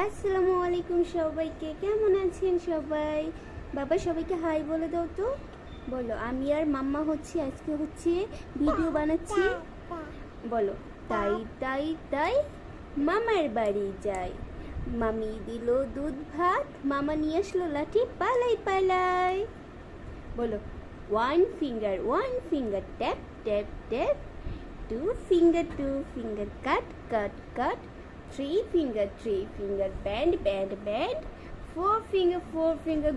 আসসালামু আলাইকুম সবাইকে, কেমন আছেন সবাই? বাবা, সবাইকে হাই বলে দাও তো। বলো, আমি আর মাম্মা হচ্ছে, আজকে হচ্ছে ভিডিও বানাচ্ছি। বলো, তাই তাই তাই মামার বাড়ি যাই। মামি দিল দুধ ভাত, মামা নিয়ে আসলো লাঠি, পালাই পালাই। বলো one finger one finger tap tap tap two finger two finger cut cut cut three finger three finger band band band four finger four finger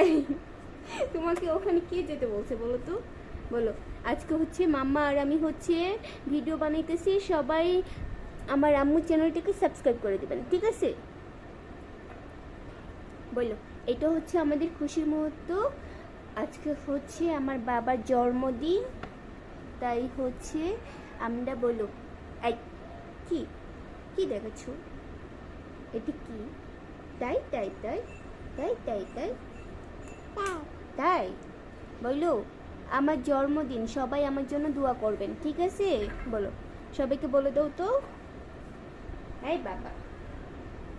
এই, তোমাকে ওখানে কে যেতে বলছে বলো তো? বলো। আজকে হচ্ছে মাম্মা আর আমি হচ্ছে ভিডিও বানাইতেছি। সবাই আমার আম্মু চ্যানেলটাকে সাবস্ক্রাইব করে দেবেন, ঠিক আছে? বলো, এটা হচ্ছে আমাদের খুশির মুহূর্ত। আজকে হচ্ছে আমার বাবার জন্মদিন। তাই হচ্ছে আমরা বলো, এই কি? কি দেখেছ? এটি কি? তাই তাই তাই তাই তাই তাই। তাই। বলো আমার জন্মদিন সবাই আমার জন্য দোয়া করবেন ঠিক আছে? বলো সবাইকে বলে দাও তো। এই বাবা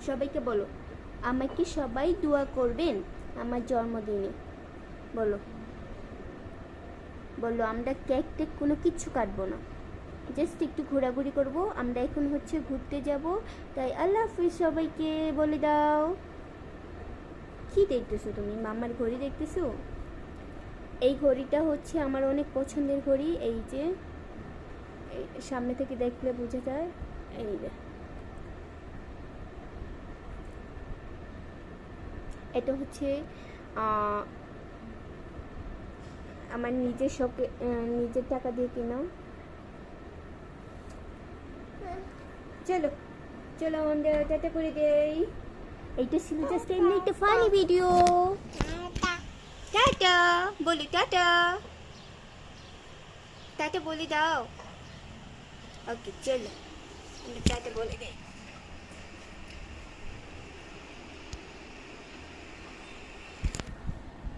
সবাইকে বলো আমাকে সবাই দোয়া করবেন আমার জন্মদিনে? বলো বলল আমরা কেক টেক কোনো কিচ্ছু কাটবো না। জাস্ট একটু ঘোরাঘুরি করব। আমরা এখন হচ্ছে ঘুরতে যাব। তাই আল্লাহ হাফিজ সবাইকে বলে দাও। কি দেখতেছো তুমি? মামার ঘড়ি দেখতেছো? এই ঘড়িটা হচ্ছে আমার অনেক পছন্দের ঘড়ি। এই যে সামনে থেকে দেখলে বোঝা যায়। এই এটা হচ্ছে আমার নিজের শখে নিজের টাকা দিয়ে কেনা। চলো চলো আমাদের টাটা করে দেই। এইটা ছিল জাস্ট এমনি একটা ফানি ভিডিও টাটা। বলি টাটা। টাটা বলি দাও। ওকে চলো আমরা টাটা বলে দেই।